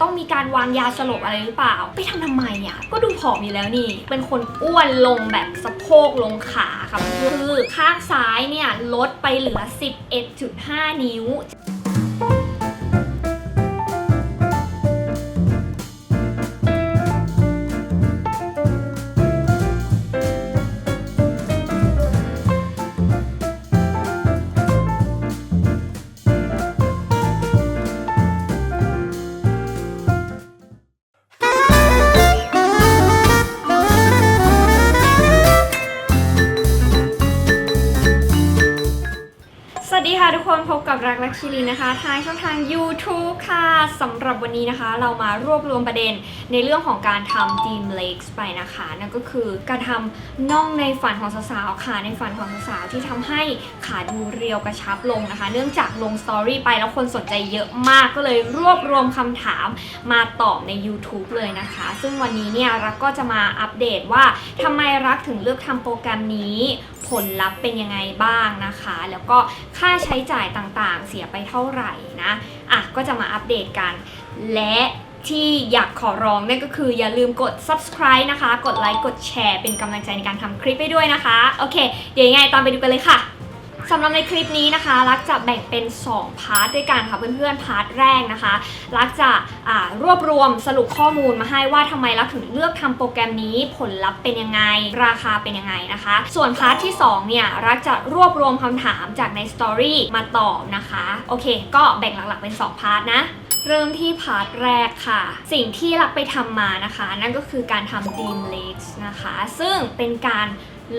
ต้องมีการวางยาสลบอะไรหรือเปล่า ไปทำทำไมอะ ก็ดูผอมอยู่แล้วนี่ เป็นคนอ้วนลงแบบสะโพกลงขาค่ะคือข้างซ้ายเนี่ยลดไปเหลือ 11.5 นิ้ว รักลักชิลีนะคะทางช่องทาง YouTube ค่ะสำหรับวันนี้นะคะ เรามารวบรวมประเด็นในเรื่องของการทำ Dream Legs ไปนะคะ นั่นก็คือการทำน่องในฝันของสาวๆค่ะในฝันของสาวๆที่ทำให้ขาดูเรียวกระชับลงนะคะ เนื่องจากลงสตอรี่ไปแล้วคนสนใจเยอะมากก็เลยรวบรวมคำถามมาตอบใน YouTube เลยนะคะ ซึ่งวันนี้เนี่ยรักก็จะมาอัปเดตว่าทำไมรักถึงเลือกทำโปรแกรมนี้ ผลลัพธ์เป็นยังไงบ้างนะคะ แล้วก็ค่าใช้จ่ายต่างๆ เสียไปเท่าไหร่นะอะก็จะมาอัปเดตกัน และที่อยากขอร้องนั่นก็คืออย่าลืมกด subscribe นะคะ กดไลค์ กดแชร์ เป็นกำลังใจในการทำคลิปให้ด้วยนะคะ โอเค เดี๋ยวยังไงตามไปดูกันเลยค่ะ สำหรับในคลิปนี้นะคะ รักจะแบ่งเป็น 2 พาร์ทด้วยกันค่ะเพื่อนๆ พาร์ทแรกนะคะ รักจะรวบรวมสรุปข้อมูลมาให้ว่าทำไมรักถึงเลือกทำโปรแกรมนี้ ผลลัพธ์เป็นยังไง ราคาเป็นยังไงนะคะ ส่วนพาร์ทที่2เนี่ยรักจะรวบรวมคำถามจากในสตอรี่มาตอบนะคะ โอเค ก็แบ่งหลักๆเป็น 2 พาร์ทนะเริ่มที่พาร์ทแรกค่ะ สิ่งที่รักไปทำมานะคะ นั่นก็คือการทำ Dream Legs นะคะ ซึ่งเป็นการ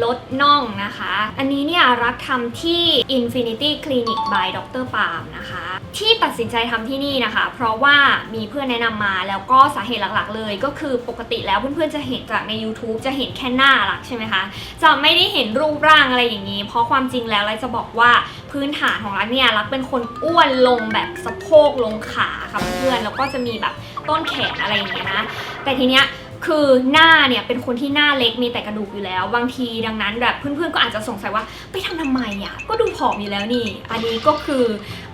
ลดน่องนะคะ อันนี้เนี่ยรักทำที่ Infinity Clinic by Dr. Palm นะคะ ที่ตัดสินใจทำที่นี่นะคะ เพราะว่ามีเพื่อนแนะนำมาแล้วก็สาเหตุหลักๆ เลยก็คือปกติแล้วเพื่อนๆจะเห็นจากใน YouTube จะเห็นแค่หน้าหลักใช่ไหมคะ จะไม่ได้เห็นรูปร่างอะไรอย่างนี้ เพราะความจริงแล้วเราจะบอกว่าพื้นฐานของรักเนี่ยรักเป็นคนอ้วนลงแบบสะโพกลงขาค่ะเพื่อนแล้วก็จะมีแบบต้นแขนอะไรอย่างเงี้ยนะ แต่ทีเนี้ย คือหน้าเนี่ยเป็นคนที่หน้าเล็กมีแต่กระดูกอยู่แล้ว บางทีดังนั้นแบบเพื่อนๆก็อาจจะสงสัยว่าไปทำทำไมอะก็ดูผอมอยู่แล้วนี่ อันนี้ก็คือ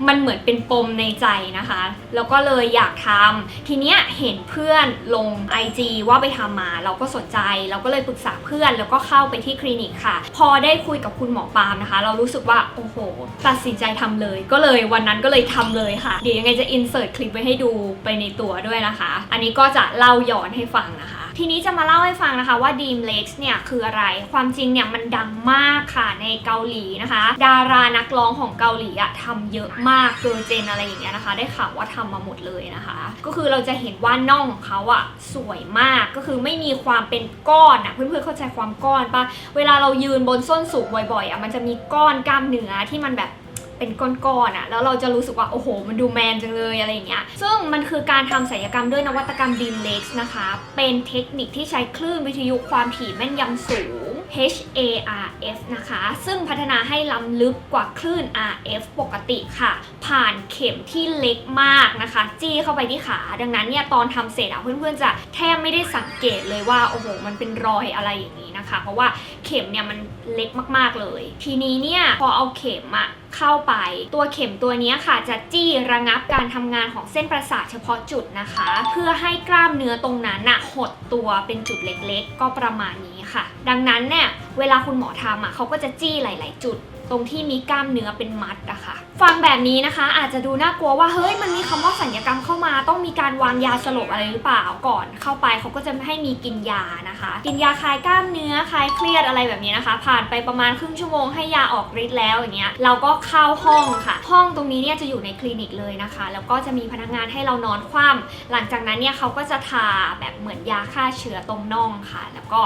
มันเหมือนเป็นปมในใจนะคะ แล้วก็เลยอยากทำทีเนี้ยเห็นเพื่อนลง IG ว่าไปทำมาเราก็สนใจ เราก็เลยปรึกษาเพื่อนแล้วก็เข้าไปที่คลินิกค่ะ พอได้คุยกับคุณหมอปาล์มนะคะ เรารู้สึกว่าโอ้โหตัดสินใจทำเลย ก็เลยวันนั้นก็เลยทำเลยค่ะเดี๋ยวยังไงจะอินเสิร์ตคลิปไว้ให้ดูไปในตัวด้วยนะคะ อันนี้ก็จะเล่าย้อนให้ฟังนะคะ ทีนี้จะมาเล่าให้ฟังนะคะว่า Dream Legs เนี่ยคืออะไร ความจริงเนี่ยมันดังมากค่ะในเกาหลีนะคะ ดารานักร้องของเกาหลีอะทำเยอะมากเกิร์เจนอะไรอย่างเงี้ยนะคะ ได้ข่าวว่าทำมาหมดเลยนะคะ ก็คือเราจะเห็นว่าน่องของเขาอะสวยมากก็คือไม่มีความเป็นก้อนอะเพื่อนๆเข้าใจความก้อนปะเวลาเรายืนบนส้นสูงบ่อยๆอะมันจะมีก้อนกล้ามเนื้อที่มันแบบ เป็นก้อนๆอะแล้วเราจะรู้สึกว่าโอ้โห มันดูแมนจังเลยอะไรอย่างเงี้ย ซึ่งมันคือการทำศัลยกรรมด้วยนวัตกรรม Beam Legs นะคะ เป็นเทคนิคที่ใช้คลื่นวิทยุความถี่แม่นยำสูง HARF นะคะ ซึ่งพัฒนาให้ล้ำลึกกว่าคลื่น RF ปกติค่ะ ผ่านเข็มที่เล็กมากนะคะ จี้เข้าไปที่ขา ดังนั้นเนี่ยตอนทำเสร็จอะเพื่อนๆจะแทบไม่ได้สังเกตเลยว่าโอ้โห มันเป็นรอยอะไรอย่างนี้นะคะ เพราะว่าเข็มเนี่ยมันเล็กมากๆเลย ทีนี้เนี่ยพอเอาเข็มอะ เข้าไป ตัวเข็มตัวนี้ค่ะจะจี้ระงับการทำงานของเส้นประสาทเฉพาะจุดนะคะ เพื่อให้กล้ามเนื้อตรงนั้นน่ะหดตัวเป็นจุดเล็กๆ ก็ประมาณนี้ค่ะ ดังนั้นเนี่ยเวลาคุณหมอทำอะเขาก็จะจี้หลาย ๆ จุด ตรงที่มีกล้ามเนื้อเป็นมัดอะค่ะ ฟังแบบนี้นะคะ อาจจะดูน่ากลัวว่าเฮ้ยมันมีคำว่าสัญญกรรมเข้ามา ต้องมีการวางยาสลบอะไรหรือเปล่าก่อนเข้าไปเขาก็จะให้มีกินยานะคะ กินยาคลายกล้ามเนื้อคลายเครียดอะไรแบบนี้นะคะ ผ่านไปประมาณครึ่งชั่วโมงให้ยาออกฤทธิ์แล้วอย่างเงี้ยเราก็เข้าห้องค่ะ ห้องตรงนี้เนี่ยจะอยู่ในคลินิกเลยนะคะ แล้วก็จะมีพนักงานให้เรานอนคว่ำหลังจากนั้นเนี่ยเขาก็จะทาแบบเหมือนยาฆ่าเชื้อตรงน่องค่ะ แล้วก็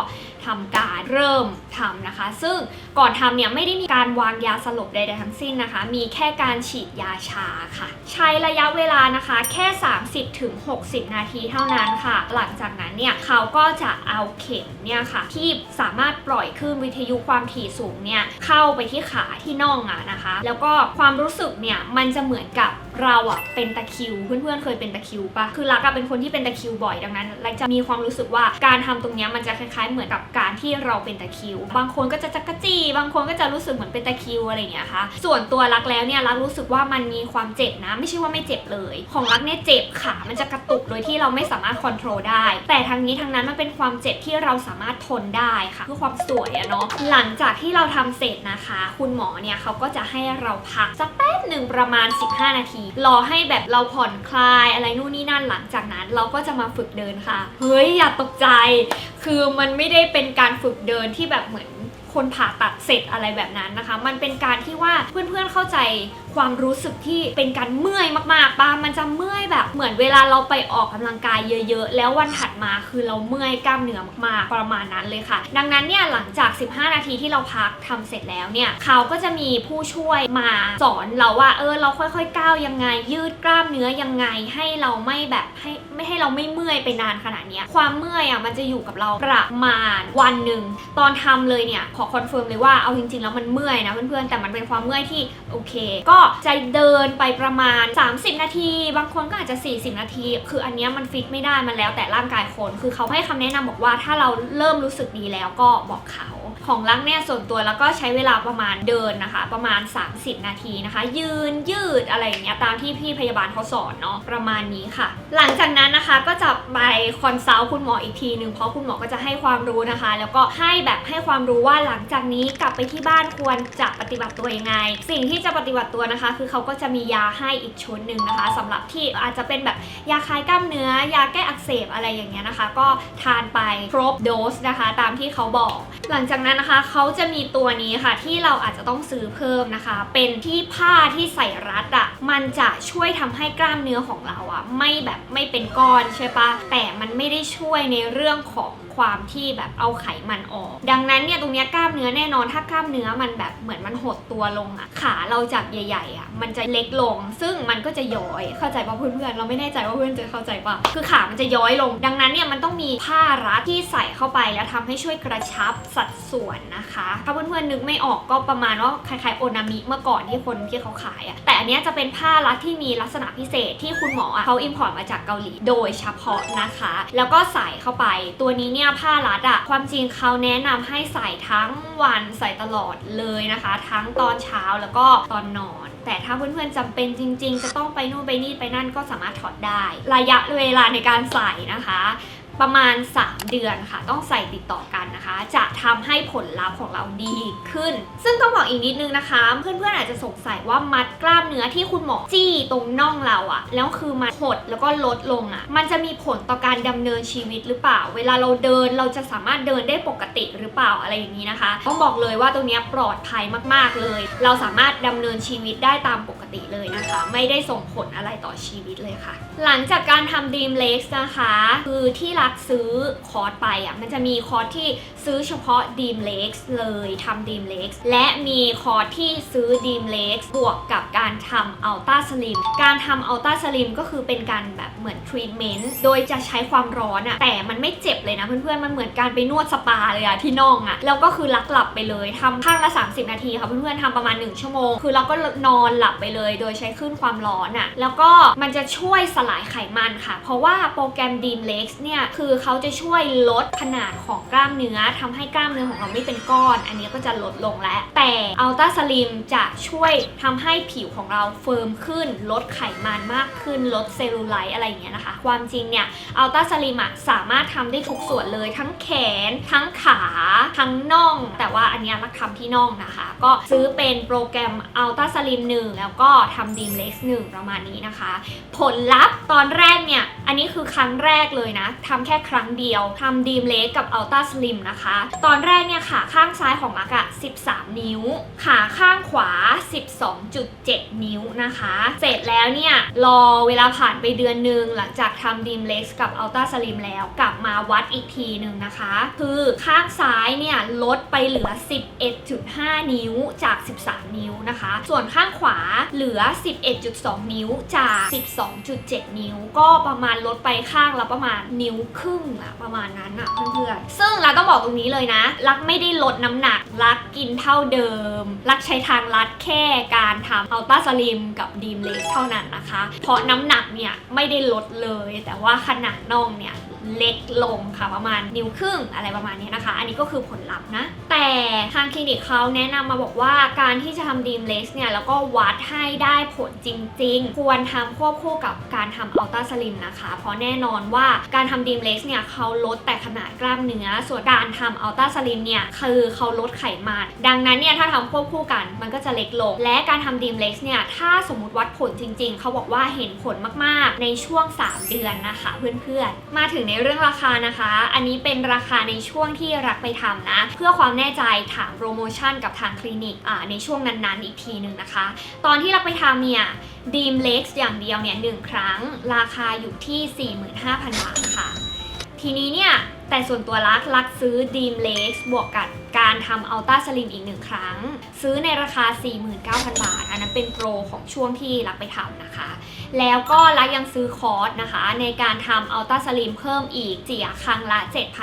ทำการเริ่มทำนะคะ ซึ่งก่อนทำเนี่ยไม่ได้มีการวางยาสลบใดๆทั้งสิ้นนะคะ มีแค่การฉีดยาชาค่ะ ใช้ระยะเวลานะคะแค่ 30ถึง60 นาทีเท่านั้นค่ะ หลังจากนั้นเนี่ยเขาก็จะเอาเข็มเนี่ยค่ะ ที่สามารถปล่อยคลื่นวิทยุความถี่สูงเนี่ยเข้าไปที่ขาที่น่องอะนะคะ แล้วก็ความรู้สึกเนี่ยมันจะเหมือนกับเราอะเป็นตะคิว เพื่อนๆเคยเป็นตะคิวปะคือรักอะเป็นคนที่เป็นตะคิวบ่อยดังนั้นรักจะมีความรู้สึกว่าการทำตรงนี้มันจะคล้ายๆ เหมือนกับการที่เราเป็นตะคิว บางคนก็จะจักกะจี้บางคนก็จะรู้สึกเหมือนเป็นตะคิวอะไรอย่างเงี้ยค่ะ ส่วนตัวรักแล้วเนี่ยรักรู้สึกว่ามันมีความเจ็บนะ ไม่ใช่ว่าไม่เจ็บเลย ของรักเนี่ยเจ็บขามันจะกระตุกโดยที่เราไม่สามารถควบคุมได้ แต่ทางนี้ทางนั้นมันเป็นความเจ็บที่เราสามารถทนได้ค่ะ เพื่อความสวยอะเนาะหลังจากที่เราทำเสร็จนะคะ คุณหมอเนี่ยเขาก็จะให้เราพักสักแป๊บหนึ่งประมาณ 15 นาที รอให้แบบเราผ่อนคลายอะไรนู่นนี่นั่นหลังจากนั้นเราก็จะมาฝึกเดินค่ะ เฮ้ยอย่าตกใจ คือมันไม่ได้เป็นการฝึกเดินที่แบบเหมือน คนผ่าตัดเสร็จอะไรแบบนั้นนะคะ มันเป็นการที่ว่าเพื่อนๆเข้าใจ ความรู้สึกที่เป็นการเมื่อยมากๆป้ามันจะเมื่อยแบบเหมือนเวลาเราไปออกกำลังกายเยอะ ๆ แล้ววันถัดมาคือเราเมื่อยกล้ามเนื้อมากๆประมาณนั้นเลยค่ะ ดังนั้นเนี่ยหลังจาก 15 นาทีที่เราพักทำเสร็จแล้วเนี่ยเขาก็จะมีผู้ช่วยมาสอนเราว่าเออเราค่อยๆก้าวยังไง ยืดกล้ามเนื้อยังไงให้เราไม่แบบให้ไม่ให้เราไม่เมื่อยไปนานขนาดนี้ความเมื่อยอะมันจะอยู่กับเราประมาณวันหนึ่งตอนทำเลยเนี่ยขอคอนเฟิร์มเลยว่าเอาจริงๆแล้วมันเมื่อยนะเพื่อนๆแต่มันเป็นความเมื่อยที่โอเค ก็จะเดินไปประมาณ 30 นาที บางคนก็อาจจะ 40 นาที คืออันนี้มันฟิกไม่ได้มันแล้วแต่ร่างกายคน คือเขาให้คำแนะนำบอกว่าถ้าเราเริ่มรู้สึกดีแล้วก็บอกเขา ของลักเนี่ยส่วนตัวแล้วก็ใช้เวลาประมาณเดินนะคะ ประมาณ 30 นาทีนะคะ ยืนยืดอะไรอย่างเงี้ยตามที่พี่พยาบาลเขาสอนเนาะประมาณนี้ค่ะ หลังจากนั้นนะคะก็จะไปคอนซัลท์คุณหมออีกทีหนึ่งเพราะคุณหมอก็จะให้ความรู้นะคะ แล้วก็ให้แบบให้ความรู้ว่าหลังจากนี้กลับไปที่บ้านควรจะปฏิบัติตัวยังไง สิ่งที่จะปฏิบัติตัวนะคะ คือเขาก็จะมียาให้อีกชุดหนึ่งนะคะสำหรับที่อาจจะเป็นแบบยาคลายกล้ามเนื้อ ยาแก้อักเสบอะไรอย่างเงี้ยนะคะ ก็ทานไปครบโดสนะคะ ตามที่เขาบอก หลังจากนั้นนะคะ เขาจะมีตัวนี้ค่ะที่เราอาจจะต้องซื้อเพิ่มนะคะ เป็นที่ผ้าที่ใส่รัดอะ่ะ มันจะช่วยทำให้กล้ามเนื้อของเราอะ่ะ ไม่แบบไม่เป็นก้อนใช่ปะแต่มันไม่ได้ช่วยในเรื่องของ ความที่แบบเอาไขมันออก ดังนั้นเนี่ยตรงเนี้ยกล้ามเนื้อแน่นอนถ้ากล้ามเนื้อมันแบบเหมือนมันหดตัวลงอะ่ะขาเราจากใหญ่ๆอะ่ะมันจะเล็กลง ซึ่งมันก็จะย้อยเข้าใจป่ะเพื่อนๆเราไม่แน่ใจว่าเพื่อนจะเข้าใจป่ะคือขามันจะย้อยลง ดังนั้นเนี่ยมันต้องมีผ้ารัดที่ใส่เข้าไปแล้วทำให้ช่วยกระชับสัดส่วนนะคะ ถ้าเพื่อนๆนึกไม่ออกก็ประมาณว่าคล้ายๆโอนามิเมื่อก่อนที่คนที่เขาขายอะแต่อันเนี้ยจะเป็นผ้ารัดที่มีลักษณะพิเศษที่คุณหมออะเขาอิมพอร์ตมาจากเกาหลี โดยเฉพาะนะคะ แล้วก็ใส่เข้าไปตัวนี้เนี่ยผ้ารัดอะความจริงเขาแนะนำให้ใส่ทั้งวันใส่ตลอดเลยนะคะ ทั้งตอนเช้าแล้วก็ตอนนอน แต่ถ้าเพื่อนๆจำเป็นจริง ๆ จะต้องไปนู่นไปนี่ไปนั่นก็สามารถถอดได้ ระยะเวลาในการใส่นะคะ ประมาณ 3 เดือนค่ะ ต้องใส่ติดต่อกันนะคะ จะทำให้ผลลัพธ์ของเราดีขึ้น ซึ่งต้องบอกอีกนิดนึงนะคะ เพื่อนๆอาจจะสงสัยว่ามัดกล้ามเนื้อที่คุณหมอจี้ตรงน่องเราอะแล้วคือมันหดแล้วก็ลดลงอะมันจะมีผลต่อการดำเนินชีวิตหรือเปล่า เวลาเราเดินเราจะสามารถเดินได้ปกติหรือเปล่าอะไรอย่างนี้นะคะ ต้องบอกเลยว่าตรงนี้ปลอดภัยมากๆเลย เราสามารถดำเนินชีวิตได้ตามปกติเลยนะคะ ไม่ได้ส่งผลอะไรต่อชีวิตเลยค่ะ หลังจากการทำ Dream Legs นะคะ คือที่รักซื้อคอร์สไปอะมันจะมีคอร์สที่ซื้อเฉพาะ Dream Legs เลยทำ Dream Legs และมีคอร์สที่ซื้อ Dream Legs บวกกับการทำ Ultra Slim การทำ Ultra Slim ก็คือเป็นการแบบเหมือนทรีทเมนต์โดยจะใช้ความร้อนอะแต่มันไม่เจ็บเลยนะเพื่อนๆมันเหมือนการไปนวดสปาเลยอะที่น่องอะแล้วก็คือลักหลับไปเลยทำข้างละ 30 นาทีค่ะเพื่อนๆทำประมาณ 1 ชั่วโมง คือเราก็นอนหลับไปเลย โดยใช้คลื่นความร้อนอะแล้วก็มันจะช่วยสลายไขมันค่ะ เพราะว่าโปรแกรม Dream Legs เนี่ยคือเขาจะช่วยลดขนาดของกล้ามเนื้อทำให้กล้ามเนื้อของเราไม่เป็นก้อน อันนี้ก็จะลดลงแล้ว แต่ Ultra Slim จะช่วยทำให้ผิวของเราเฟิร์มขึ้น ลดไขมันมากขึ้น ลดเซลลูไลท์อะไรอย่างเงี้ยนะคะ ความจริงเนี่ยอัลต้าสลิมอะสามารถทำได้ทุกส่วนเลยทั้งแขน ทั้งขา ทั้งน่อง แต่ว่าอันนี้รักทำที่น่องนะคะ ก็ซื้อเป็นโปรแกรมอัลต้าสลิม1แล้วก็ทำดีมเล็กซ์1ประมาณนี้นะคะ ผลลัพธ์ตอนแรกเนี่ย อันนี้คือครั้งแรกเลยนะทำแค่ครั้งเดียวทำดีมเล็กกับอัลต้าสลิมนะคะ ตอนแรกเนี่ยขาข้างซ้ายของรักอะ13 นิ้ว ขาข้างขวา 12.7 นิ้วนะคะ เสร็จแล้วเนี่ยรอเวลาผ่านไปเดือนหนึ่งหลังจากทำดีมเล็กกับอัลต้าสลิมแล้วกลับมาวัดอีกทีหนึ่งนะคะ คือข้างซ้ายเนี่ยลดไปเหลือ 11.5 นิ้วจาก 13 นิ้วนะคะ ส่วนข้างขวาเหลือ 11.2 นิ้วจาก 12.7 นิ้ว ก็ประมาณลดไปข้างละประมาณนิ้วครึ่งอะประมาณนั้นอะเพื่อนๆซึ่งเราต้องบอกตรงนี้เลยนะ รักไม่ได้ลดน้ำหนัก รักกินเท่าเดิม รักใช้ทางลัดแค่การทำอัลต้าสลิมกับดีมเล็กเท่านั้นนะคะ เพราะน้ำหนักเนี่ยไม่ได้ลดเลย แต่ว่าขนาดน่องเนี่ย เล็กลงค่ะประมาณนิ้วครึ่งอะไรประมาณนี้นะคะ อันนี้ก็คือผลลัพธ์นะ แต่ทางคลินิกเขาแนะนำมาบอกว่าการที่จะทำดีมเล็กเนี่ยแล้วก็วัดให้ได้ผลจริง ๆ ควรทำควบคู่กับการทำอัลตราสลิมนะคะ เพราะแน่นอนว่าการทำดีมเล็กเนี่ยเขาลดแต่ขนาดกล้ามเนื้อ ส่วนการทำอัลตราสลิมเนี่ยคือเขาลดไขมันดังนั้นเนี่ยถ้าทำควบคู่กันมันก็จะเล็กลง และการทำดีมเล็กเนี่ยถ้าสมมติวัดผลจริง ๆ เขาบอกว่าเห็นผลมากๆ ในช่วง 3 เดือนนะคะ เพื่อนๆ มาถึงในเรื่องราคานะคะ อันนี้เป็นราคาในช่วงที่รักไปทำนะ เพื่อความแน่ใจถามโปรโมชั่นกับทางคลินิกในช่วงนั้นๆ อีกทีหนึ่งนะคะ ตอนที่เราไปทำเนี่ยดีมเล็กอย่างเดียวเนี่ยหนึ่งครั้ง ราคาอยู่ที่ 45,000 บาทค่ะ ทีนี้เนี่ยแต่ส่วนตัวรักรักซื้อ Dream Legs บวกกับการทำ Ultra Slim อีกหนึ่งครั้ง ซื้อในราคา 49,000 บาท อันนั้นเป็นโปรของช่วงที่รักไปทำนะคะ แล้วก็รักยังซื้อคอร์สนะคะ ในการทำอัลตราสลิมเพิ่มอีกเสียครั้งละ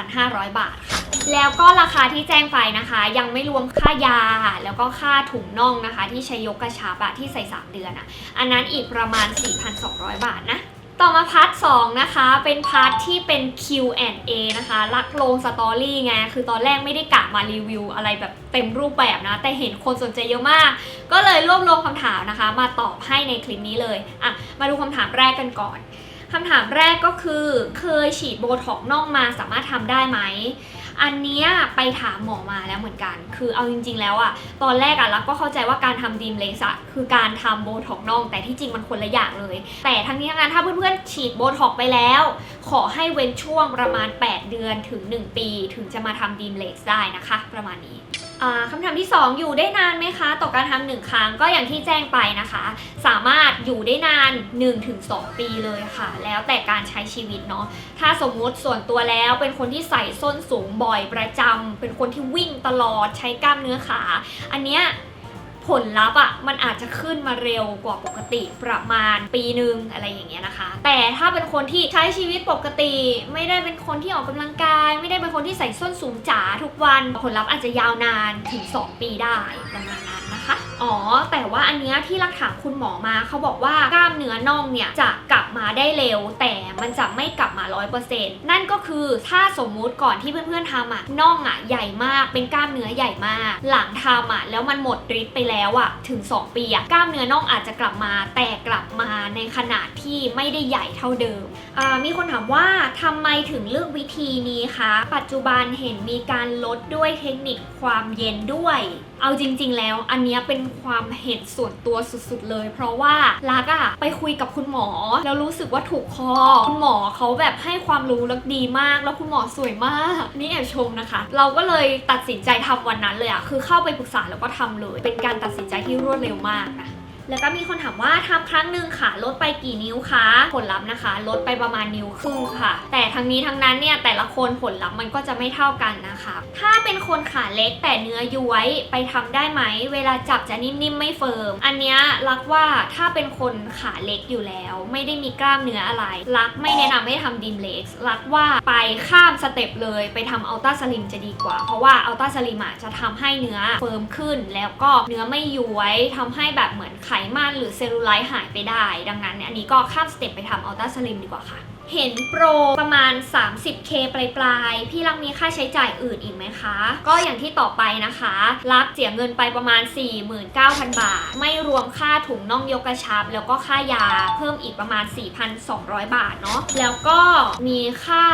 7,500 บาทค่ะแล้วก็ราคาที่แจ้งไปนะคะ ยังไม่รวมค่ายา แล้วก็ค่าถุงน่องนะคะ ที่ใช้ยกกระชับอะที่ใส่ 3 เดือนอะอันนั้นอีกประมาณ 4,200 บาทนะ ต่อมาพาร์ท2นะคะ เป็นพาร์ทที่เป็น Q&A นะคะ รักลงสตอรี่ไง คือตอนแรกไม่ได้กะมารีวิวอะไรแบบเต็มรูปแบบนะ แต่เห็นคนสนใจเยอะมาก ก็เลยรวบรวมคำถามนะคะ มาตอบให้ในคลิปนี้เลย อะ มาดูคำถามแรกกันก่อนคำถามแรกก็คือ เคยฉีดโบท็อกน่องมาสามารถทำได้ไหม อันเนี้ยไปถามหมอมาแล้วเหมือนกัน คือเอาจริง ๆ แล้วอะตอนแรกอะรักก็เข้าใจว่าการทำดีมเลสอะคือการทำโบท็อกน่อง แต่ที่จริงมันคนละอย่างเลย แต่ทั้งนี้ทั้งนั้นถ้าเพื่อนๆฉีดโบท็อกไปแล้ว ขอให้เว้นช่วงประมาณ 8 เดือนถึง 1 ปี ถึงจะมาทำดีมเลสได้นะคะ ประมาณนี้อ่าคำถามที่ 2 อยู่ได้นานไหมคะ ต่อการทำหนึ่งครั้งก็อย่างที่แจ้งไปนะคะ สามารถอยู่ได้นาน 1-2 ปีเลยค่ะ แล้วแต่การใช้ชีวิตเนาะถ้าสมมุติส่วนตัวแล้วเป็นคนที่ใส่ส้นสูงบ่อยประจำเป็นคนที่วิ่งตลอดใช้กล้ามเนื้อขา อันเนี้ย ผลลัพธ์อะมันอาจจะขึ้นมาเร็วกว่าปกติประมาณปีหนึ่งอะไรอย่างเงี้ยนะคะ แต่ถ้าเป็นคนที่ใช้ชีวิตปกติ ไม่ได้เป็นคนที่ออกกำลังกาย ไม่ได้เป็นคนที่ใส่ส้นสูงจ๋าทุกวัน ผลลัพธ์อาจจะยาวนานถึง 2 ปีได้ประมาณนั้นนะคะอ๋อ แต่ว่าอันเนี้ยที่รักถามคุณหมอมาเขาบอกว่ากล้ามเนื้อน่องเนี่ยจะกลับมาได้เร็ว แต่มันจะไม่กลับมา 100%นั่นก็คือถ้าสมมุติก่อนที่เพื่อนๆทำอะน่องอะใหญ่มากเป็นกล้ามเนื้อใหญ่มาก หลังทำอะแล้วมันหมดฤทธิ์ไปแล้วอะถึง 2 ปีอะกล้ามเนื้อน่องอาจจะกลับมา แต่กลับมาในขนาดที่ไม่ได้ใหญ่เท่าเดิมอ่ามีคนถามว่าทำไมถึงเลือกวิธีนี้คะปัจจุบันเห็นมีการลดด้วยเทคนิคความเย็นด้วย เอาจริง ๆ แล้วอันเนี้ยเป็นความเห็นส่วนตัวสุดๆเลย เพราะว่าลักอะไปคุยกับคุณหมอ แล้วรู้สึกว่าถูกคอ คุณหมอเขาแบบให้ความรู้แล้วดีมาก แล้วคุณหมอสวยมากนี่แอบชมนะคะ เราก็เลยตัดสินใจทำวันนั้นเลยอะคือเข้าไปปรึกษาแล้วก็ทำเลย เป็นการตัดสินใจที่รวดเร็วมากนะ แล้วก็มีคนถามว่าทำครั้งหนึ่งค่ะ ลดไปกี่นิ้วคะ ผลลัพธ์นะคะ ลดไปประมาณนิ้วครึ่งค่ะ แต่ทั้งนี้ทั้งนั้นเนี่ยแต่ละคนผลลัพธ์มันก็จะไม่เท่ากันนะคะ ถ้าเป็นคนขาเล็กแต่เนื้อย้วยไปทำได้ไหม เวลาจับจะนิ่มๆไม่เฟิร์ม อันเนี้ยรักว่าถ้าเป็นคนขาเล็กอยู่แล้ว ไม่ได้มีกล้ามเนื้ออะไร รักไม่แนะนำให้ทำดิมเล็กรักว่าไปข้ามสเต็ปเลยไปทำอัลต้าสลิมจะดีกว่า เพราะว่าอัลต้าสลิมอะจะทำให้เนื้อเฟิร์มขึ้น แล้วก็เนื้อไม่ย้วยทำให้แบบเหมือนไขมันหรือเซลลูไลท์หายไปได้ ดังนั้นอันนี้ก็ข้ามสเต็ปไปทำอัลต้าสลิมดีกว่าค่ะ เห็นโปรประมาณ 30k ปลายๆพี่รักมีค่าใช้จ่ายอื่นอีกไหมคะ ก็อย่างที่ต่อไปนะคะ รักเสียเงินไปประมาณ 49,000 บาท ไม่รวมค่าถุงน่องยกกระชับ แล้วก็ค่ายาเพิ่มอีกประมาณ 4,200 บาทเนาะแล้วก็มีค่า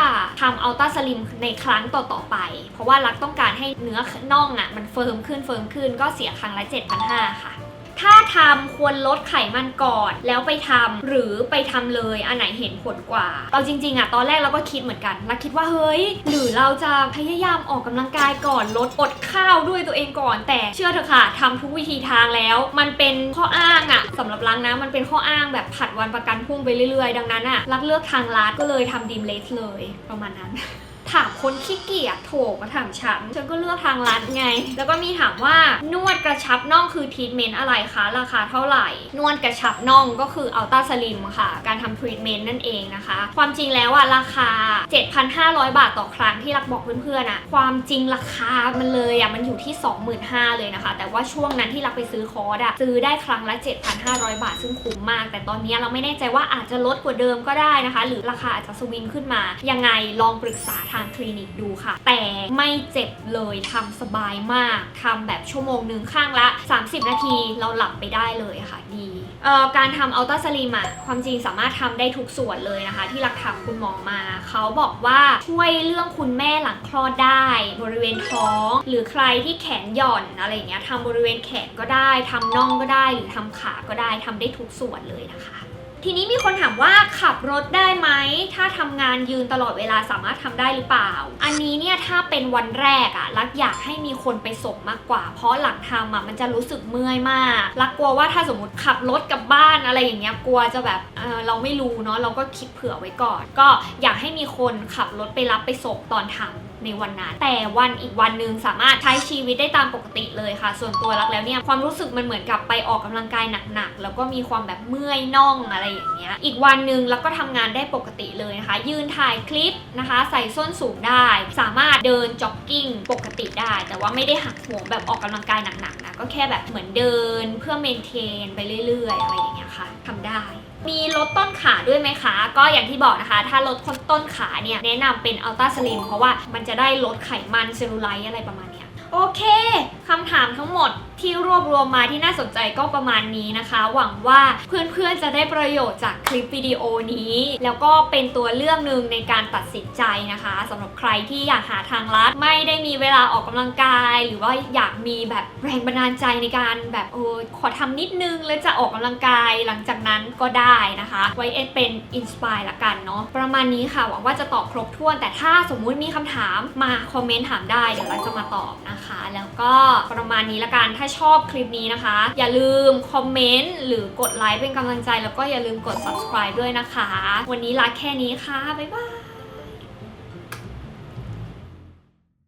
ทำอัลต้าสลิมในครั้งต่อๆไป เพราะว่ารักต้องการให้เนื้อน่องอะ่ะมันเฟิร์มขึ้นเฟิร์มขึ้นก็เสียครั้งละ7,500ค่ะ ถ้าทำควรลดไขมันก่อน แล้วไปทำหรือไปทำเลยอันไหนเห็นผลกว่า เอาจริงๆอะตอนแรกเราก็คิดเหมือนกันเราคิดว่าเฮ้ย หรือเราจะพยายามออกกำลังกายก่อนลดอดข้าวด้วยตัวเองก่อน แต่เชื่อเถอะค่ะทำทุกวิธีทางแล้ว มันเป็นข้ออ้างอะสำหรับลังนะมันเป็นข้ออ้างแบบผัดวันประกันพรุ่งไปเรื่อยๆ ดังนั้นอะรักเลือกทางลัดก็เลยทำดีมเลสเลย ประมาณนั้น ถามคนขี้เกียจโถมาถามฉัน ฉันก็เลือกทางลัดไง แล้วก็มีถามว่านวดกระชับน่องคือทรีทเมนต์อะไรคะ ราคาเท่าไหร่ นวดกระชับน่องก็คืออัลต้าสลิมค่ะ การทำทรีทเมนต์นั่นเองนะคะ ความจริงแล้วอะราคา 7,500 บาทต่อครั้งที่รักบอกเพื่อนๆอะความจริงราคามันเลยอะมันอยู่ที่ 25,000เลยนะคะ แต่ว่าช่วงนั้นที่รักไปซื้อคอร์สอะซื้อได้ครั้งละ 7,500 บาทซึ่งคุ้มมาก แต่ตอนนี้เราไม่แน่ใจว่าอาจจะลดกว่าเดิมก็ได้นะคะ หรือราคาอาจจะสวิงขึ้นมา ยังไงลองปรึกษาทางคลินิกดูค่ะ แต่ไม่เจ็บเลยทำสบายมากทำแบบชั่วโมงหนึ่งข้างละ 30 นาทีเราหลับไปได้เลยค่ะดีการทำอัลตราสลิมอะความจริงสามารถทำได้ทุกส่วนเลยนะคะ ที่รักถามคุณหมอมา เขาบอกว่าช่วยเรื่องคุณแม่หลังคลอดได้ บริเวณท้อง หรือใครที่แขนหย่อนอะไรอย่างเงี้ยทำบริเวณแขนก็ได้ทำน่องก็ได้ หรือทำขาก็ได้ทำได้ทุกส่วนเลยนะคะ ทีนี้มีคนถามว่าขับรถได้ไหม ถ้าทำงานยืนตลอดเวลาสามารถทำได้หรือเปล่า อันนี้เนี่ยถ้าเป็นวันแรกอะรักอยากให้มีคนไปส่งมากกว่า เพราะหลังทำอะมันจะรู้สึกเมื่อยมาก รักกลัวว่าถ้าสมมติขับรถกลับบ้านอะไรอย่างเงี้ยกลัวจะแบบเออเราไม่รู้เนาะเราก็คิดเผื่อไว้ก่อน ก็อยากให้มีคนขับรถไปรับไปส่งตอนทำ ในวันนั้น แต่วันอีกวันหนึ่งสามารถใช้ชีวิตได้ตามปกติเลยค่ะ ส่วนตัวรักแล้วเนี่ยความรู้สึกมันเหมือนกับไปออกกำลังกายหนักๆแล้วก็มีความแบบเมื่อยน่องอะไรอย่างเงี้ยอีกวันหนึ่งแล้วก็ทำงานได้ปกติเลยนะคะ ยืนถ่ายคลิปนะคะ ใส่ส้นสูงได้ สามารถเดินจ็อกกิ้งปกติได้ แต่ว่าไม่ได้หักโหมแบบออกกำลังกายหนักๆนะก็แค่แบบเหมือนเดินเพื่อเมนเทนไปเรื่อยๆอะไรอย่างเงี้ยค่ะทำได้ มีลดต้นขาด้วยไหมคะ ก็อย่างที่บอกนะคะ ถ้าลดต้นขาเนี่ย แนะนำเป็นอัลตราสลิมเพราะว่ามันจะได้ลดไขมันเซลลูไลท์อะไรประมาณเนี้ยโอเคคำถามทั้งหมด ที่รวบรวมมาที่น่าสนใจก็ประมาณนี้นะคะ หวังว่าเพื่อนๆจะได้ประโยชน์จากคลิปวิดีโอนี้ แล้วก็เป็นตัวเลือกหนึ่งในการตัดสินใจนะคะสำหรับใครที่อยากหาทางลัดไม่ได้มีเวลาออกกำลังกาย หรือว่าอยากมีแบบแรงบันดาลใจในการแบบเออขอทำนิดนึงแล้วจะออกกำลังกายหลังจากนั้นก็ได้นะคะ ไว้เอ็ดเป็นอินสปายละกันเนาะประมาณนี้ค่ะหวังว่าจะตอบครบถ้วน แต่ถ้าสมมุติมีคำถามมาคอมเมนต์ถามได้เดี๋ยวเราจะมาตอบนะคะ แล้วก็ประมาณนี้ละกันถ้าชอบคลิปนี้นะคะ อย่าลืมคอมเมนต์หรือกดไลค์เป็นกำลังใจ แล้วก็อย่าลืมกด subscribe ด้วยนะคะ วันนี้ลาแค่นี้ค่ะ บ๊ายบาย